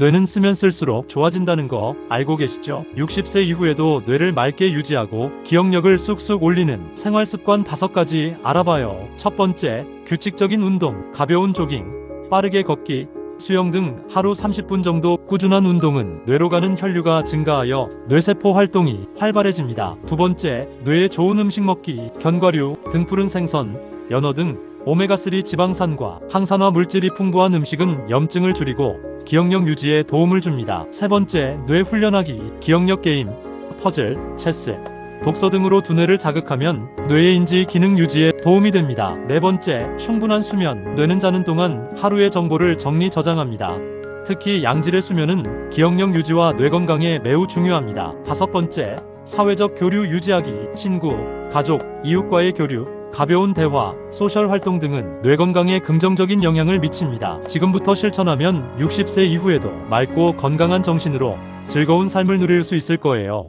뇌는 쓰면 쓸수록 좋아진다는 거 알고 계시죠? 60세 이후에도 뇌를 맑게 유지하고 기억력을 쑥쑥 올리는 생활 습관 5가지 알아봐요. 첫 번째, 규칙적인 운동, 가벼운 조깅, 빠르게 걷기, 수영 등 하루 30분 정도 꾸준한 운동은 뇌로 가는 혈류가 증가하여 뇌세포 활동이 활발해집니다. 두 번째, 뇌에 좋은 음식 먹기, 견과류, 등푸른 생선, 연어 등 오메가3 지방산과 항산화 물질이 풍부한 음식은 염증을 줄이고 기억력 유지에 도움을 줍니다. 세 번째, 뇌 훈련하기, 기억력 게임, 퍼즐, 체스, 독서 등으로 두뇌를 자극하면 뇌의 인지 기능 유지에 도움이 됩니다. 네 번째, 충분한 수면. 뇌는 자는 동안 하루의 정보를 정리 저장합니다. 특히 양질의 수면은 기억력 유지와 뇌 건강에 매우 중요합니다. 다섯 번째, 사회적 교류 유지하기. 친구, 가족, 이웃과의 교류, 가벼운 대화, 소셜 활동 등은 뇌 건강에 긍정적인 영향을 미칩니다. 지금부터 실천하면 60세 이후에도 맑고 건강한 정신으로 즐거운 삶을 누릴 수 있을 거예요.